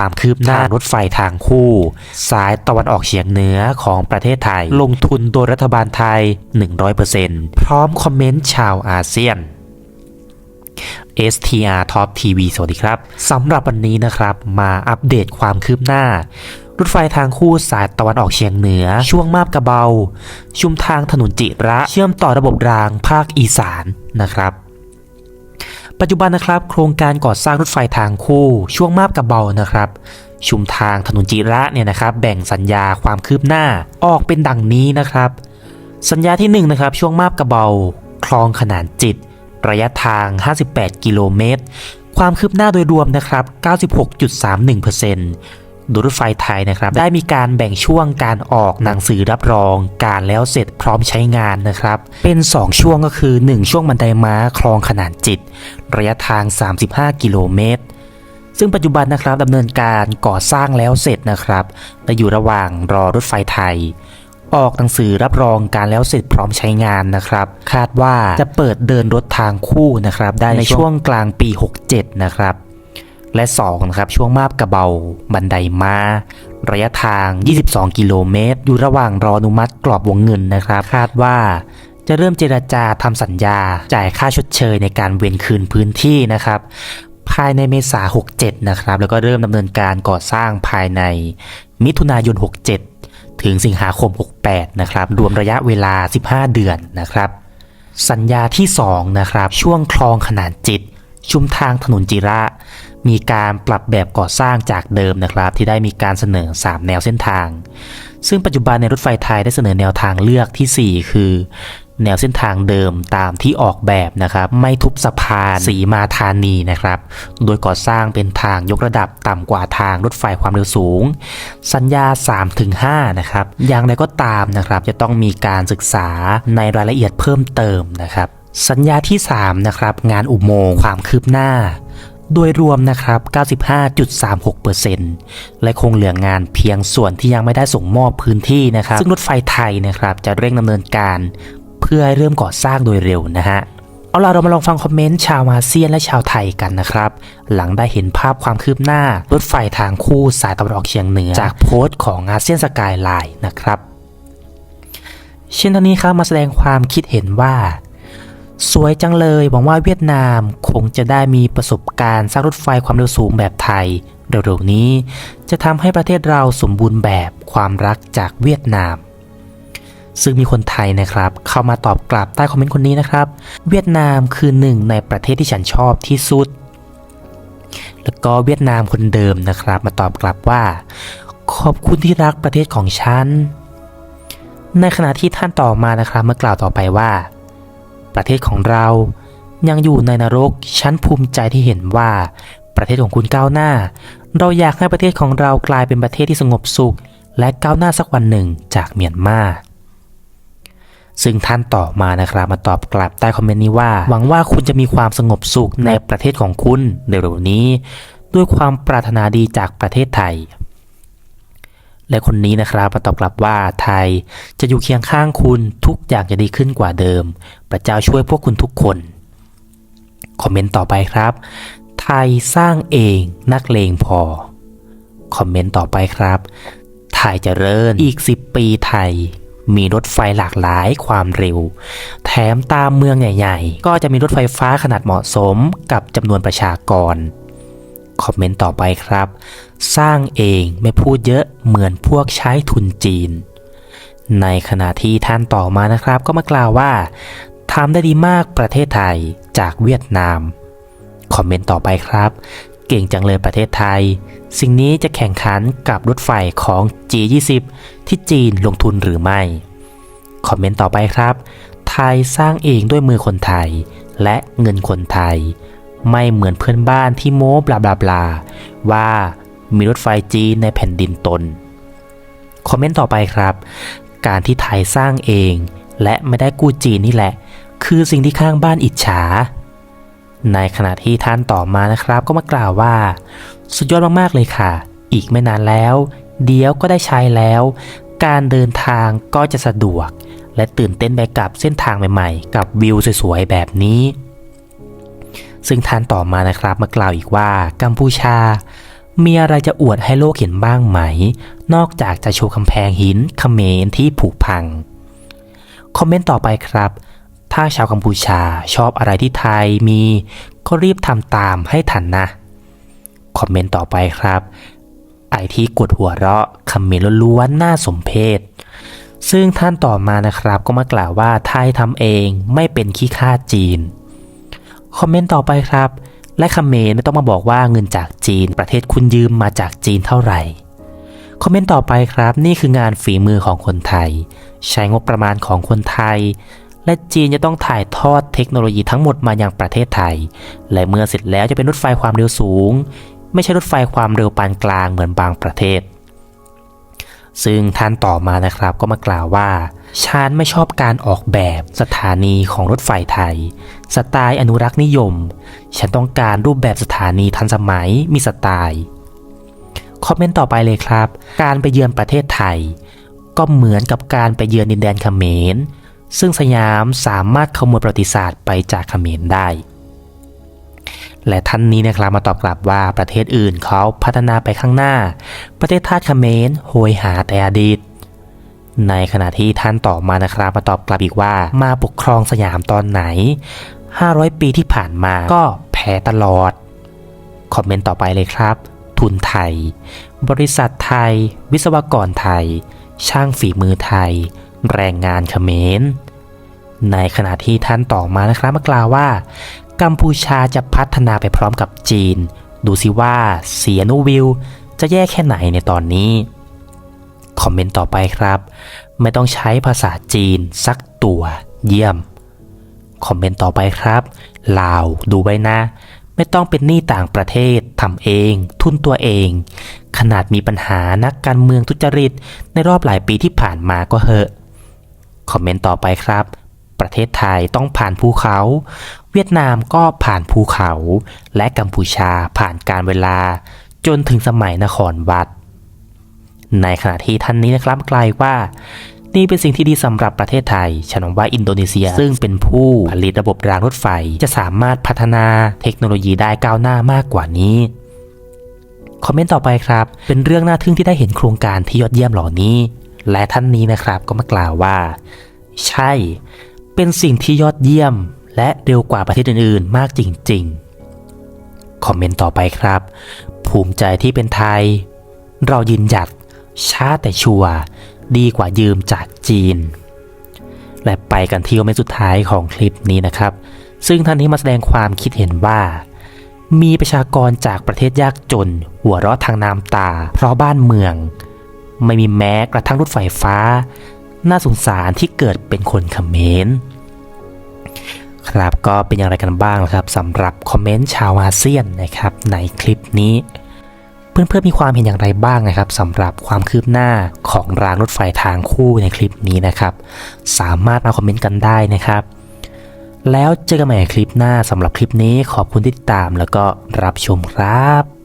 ความคืบหน้ารถไฟทางคู่ สายตะวันออกเฉียงเหนือของประเทศไทย ลงทุนโดยรัฐบาลไทย 100%พร้อมคอมเมนต์ชาวอาเซียน STR Top TV สวัสดีครับสำหรับวันนี้นะครับมาอัปเดตความคืบหน้ารถไฟทางคู่สายตะวันออกเฉียงเหนือ ช่วงมาบกระเบา ชุมทางถนนจิระ เชื่อมต่อระบบรางภาคอีสานนะครับ ปัจจุบันนะครับ โครงการก่อสร้างรถไฟทางคู่ ช่วงมาบกระเบานะครับ ชุมทางถนนจิระเนี่ยนะครับแบ่งสัญญาความคืบหน้าออกเป็นดังนี้นะครับ สัญญาที่1นะครับช่วงมาบกระเบา คลองขนานจิต ระยะทาง 58 กิโลเมตร ความคืบหน้าโดยรวมนะครับ 96.31% ดยรถไฟไทยนะครับ ได้มีการแบ่งช่วงการออกหนังสือรับรอง การแล้วเสร็จพร้อมใช้งานนะครับ เป็น 2 ช่วงก็คือ 1 ช่วงบันไดม้าคลองขนานจิต ระยะทาง 35 กิโลเมตรซึ่งปัจจุบันนะครับดำเนินการก่อสร้างแล้วเสร็จนะครับและอยู่ระหว่างรอรถไฟไทย ออกหนังสือรับรองการแล้วเสร็จพร้อมใช้งานนะครับ คาดว่าจะเปิดเดินรถทางคู่นะครับ ได้ในช่วงกลางปี 67 นะครับ และ2นะครับช่วงมาบกระเบา บันไดมาระยะทาง 22 กิโลเมตร อยู่ระหว่างรออนุมัติกรอบวงเงินนะครับ คาดว่าจะเริ่มเจราจาทำสัญญา จ่ายค่าชดเชยในการเวียนคืนพื้นที่นะครับ ภายในเมษา 67 นะครับ แล้วก็เริ่มดำเนินการก่อสร้างภายในมิถุนายน 67 ถึงสิงหาคม 68 นะครับ รวมระยะเวลา 15 เดือนนะครับ สัญญาที่ 2 นะครับ ช่วงคลองขนานจิต ชุมทางถนนจิระ มีการปรับแบบก่อสร้างจากเดิมนะครับ ที่ได้มีการเสนอ 3 แนวเส้นทาง ซึ่งปัจจุบันในรถไฟไทยได้เสนอแนวทางเลือกทีสี่ 4 คือ แนวเส้นทางเดิมตามที่ออกแบบนะครับ ไม่ทุบสะพานสีมาธานีนะครับ โดยก่อสร้างเป็นทางยกระดับต่ำกว่าทางรถไฟความเร็วสูง สัญญา 3-5 นะครับอย่างไรก็ตามนะครับ จะต้องมีการศึกษาในรายละเอียดเพิ่มเติมนะครับ สัญญาที่ 3 นะครับ งานอุโมงค์ความคืบหน้า โดยรวมนะครับ 95.36%และคงเหลืองานเพียงส่วนที่ยังไม่ได้ส่งมอบพื้นที่นะครับ ซึ่งรถไฟไทยนะครับจะเร่งดำเนินการ เพื่อให้เริ่มก่อสร้างโดยเร็วนะฮะเอาล่ะเรามาลองฟังคอมเมนต์ชาวอาเซียนและชาวไทยกันนะครับ หลังได้เห็นภาพความคืบหน้า รถไฟทางคู่สายตะวันออกเฉียงเหนือ จากโพสต์ของอาเซียนสกายไลน์นะครับ เช่นตอนนี้ครับมาแสดงความคิดเห็นว่า วยจังเลย หวังว่าเวียดนามคงจะได้มีประสบการณ์สร้างรถไฟความเร็วสูงแบบไทย เร็วๆนี้ จะทำให้ประเทศเราสมบูรณ์แบบความรักจากเวียดนาม ซึ่งมีคนไทยนะครับ เข้ามาตอบกลับใต้คอมเมนต์คนนี้นะครับ เวียดนามคือหนึ่งในประเทศที่ฉันชอบที่สุด แล้วก็เวียดนามคนเดิมนะครับ มาตอบกลับว่า ขอบคุณที่รักประเทศของฉันในขณะที่ท่านต่อมานะครับมากล่าวต่อไปว่า ประเทศของเรา ยังอยู่ในนรกฉันภูมิใจที่เห็นว่า ประเทศของคุณก้าวหน้า เราอยากให้ประเทศของเรากลายเป็นประเทศที่สงบสุข และก้าวหน้าสักวันหนึ่งจากเมียนมาซึ่งท่านต่อมานะครับมาตอบกลับใต้คอมเมนต์นี้ว่า หวังว่าคุณจะมีความสงบสุขในประเทศของคุณเร็วๆนี้ ด้วยความปรารถนาดีจากประเทศไทย และคนนี้นะครับมาตอบกลับว่าไทยจะอยู่เคียงข้างคุณทุกอย่างจะดีขึ้นกว่าเดิม พระเจ้าช่วยพวกคุณทุกคน คอมเมนต์ต่อไปครับ ไทยสร้างเองนักเลงพอ คอมเมนต์ต่อไปครับ ไทยจเจริญอีก 10 ปีไทย มีรถไฟหลากหลายความเร็ว แถมตามเมืองใหญ่ ๆ ก็จะมีรถไฟฟ้าขนาดเหมาะสมกับจำนวนประชากร คอมเมนต์ต่อไปครับ สร้างเองไม่พูดเยอะเหมือนพวกใช้ทุนจีน ในขณะที่ท่านต่อมานะครับ ก็มากล่าวว่าทำได้ดีมากประเทศไทยจากเวียดนาม คอมเมนต์ต่อไปครับ เก่งจังเลยประเทศไทย สิ่งนี้จะแข่งขันกับรถไฟของ G20 ที่จีนลงทุนหรือไม่ คอมเมนต์ต่อไปครับ ไทยสร้างเองด้วยมือคนไทย และเงินคนไทย ไม่เหมือนเพื่อนบ้านที่โม้บลาบลาบลาว่ามีรถไฟจีนในแผ่นดินตน คอมเมนต์ต่อไปครับ การที่ไทยสร้างเอง และไม่ได้กู้จีนนี่แหละ คือสิ่งที่ข้างบ้านอิจฉา ในขณะที่ท่านต่อมานะครับ ก็มากล่าวว่า สุดยอดมากๆเลยค่ะ อีกไม่นานแล้ว เดี๋ยวก็ได้ใช้แล้ว การเดินทางก็จะสะดวก และตื่นเต้นไปกับเส้นทางใหม่ๆ กับวิวสวยๆแบบนี้ ซึ่งท่านต่อมานะครับมากล่าวอีกว่ากัมพูชา มีอะไรจะอวดให้โลกเห็นบ้างไหม นอกจากจะโชว์กำแพงหินเขมรที่ผุพัง คอมเมนต์ต่อไปครับ ถ้าชาวกัมพูชาชอบอะไรที่ไทยมี ก็รีบทำตามให้ทันนะ คอมเมนต์ต่อไปครับ ไอที่กดหัวเราะคำเมนล้วนๆน่าสมเพชซึ่งท่านต่อมานะครับก็มากล่าวว่าไทยทำเองไม่เป็นขี้ข้าจีน คอมเมนต์ต่อไปครับ และคเมนต์ไม่ต้องมาบอกว่าเงินจากจีน ประเทศคุณยืมมาจากจีนเท่าไหร่คอมเมนต์ต่อไปครับ นี่คืองานฝีมือของคนไทย ใช้งบประมาณของคนไทย และจีนจะต้องถ่ายทอดเทคโนโลยีทั้งหมดมายังประเทศไทย และเมื่อเสร็จแล้วจะเป็นรถไฟความเร็วสูง ไม่ใช่รถไฟความเร็วปานกลางเหมือนบางประเทศ ซึ่งท่านต่อมานะครับก็มากล่าวว่าฉันไม่ชอบการออกแบบสถานีของรถไฟไทย สไตล์อนุรักษ์นิยม ฉันต้องการรูปแบบสถานีทันสมัยมีสไตล์คอมเมนต์ต่อไปเลยครับ การไปเยือนประเทศไทย ก็เหมือนกับการไปเยือนดินแดนเขมร ซึ่งสยามสามารถขโมยประวัติศาสตร์ไปจากเขมรได้ และท่านนี้นะครับมาตอบกลับว่าประเทศอื่นเขาพัฒนาไปข้างหน้า ประเทศทาสเขมรโหยหาแต่อดีต ในขณะที่ท่านต่อมานะครับมาตอบกลับอีกว่ามาปกครองสยามตอนไหน 500 ปีที่ผ่านมาก็แพ้ตลอด คอมเมนต์ต่อไปเลยครับ ทุนไทย บริษัทไทย วิศวกรไทย ช่างฝีมือไทย แรงงานเขมรในขณะที่ท่านต่อมานะครับมากล่าวว่า กัมพูชาจะพัฒนาไปพร้อมกับจีน ดูสิว่าเสียนูวิว จะแย่แค่ไหนในตอนนี้ คอมเมนต์ต่อไปครับ ไม่ต้องใช้ภาษาจีนสักตัวเยี่ยม คอมเมนต์ต่อไปครับลาวดูไว้นะ ไม่ต้องเป็นหนี้ต่างประเทศทำเอง ทุนตัวเอง ขนาดมีปัญหานักการเมืองทุจริต ในรอบหลายปีที่ผ่านมาก็เหอะ คอมเมนต์ต่อไปครับประเทศไทยต้องผ่านภูเขา เวียดนามก็ผ่านภูเขา และกัมพูชาผ่านการเวลา จนถึงสมัยนครวัด ในขณะที่ท่านนี้นะครับกล่าวอีกว่า นี่เป็นสิ่งที่ดีสำหรับประเทศไทยฉันหวังว่าอินโดนีเซีย ซึ่งเป็นผู้ผลิตระบบรางรถไฟจะสามารถพัฒนาเทคโนโลยีได้ก้าวหน้ามากกว่านี้คอมเมนต์ต่อไปครับ เป็นเรื่องน่าทึ่งที่ได้เห็นโครงการที่ยอดเยี่ยมเหล่านี้ และท่านนี้นะครับก็มากล่าวว่า ใช่ เป็นสิ่งที่ยอดเยี่ยม และเร็วกว่าประเทศอื่นๆ มากจริงๆ คอมเมนต์ต่อไปครับ ภูมิใจที่เป็นไทย เรายืนหยัดช้าแต่ชัวร์ดีกว่ายืมจากจีน และไปกันที่คอมเมนต์สุดท้ายของคลิปนี้นะครับ ซึ่งท่านนี้มาแสดงความคิดเห็นว่า มีประชากรจากประเทศยากจน หัวเราะทางน้ำตา เพราะบ้านเมือง ไม่มีแม้กระทั่งรถไฟฟ้า น่าสงสารที่เกิดเป็นคนเขมร ครับก็เป็นอย่างไรกันบ้างนะครับสำหรับคอมเมนต์ชาวอาเซียนนะครับในคลิปนี้ เพื่อนๆมีความเห็นอย่างไรบ้างนะครับสำหรับความคืบหน้าของรางรถไฟทางคู่ในคลิปนี้นะครับ สามารถมาคอมเมนต์กันได้นะครับ แล้วเจอกันใหม่ในคลิปหน้าสำหรับคลิปนี้ขอบคุณที่ติดตามแล้วก็รับชมครับ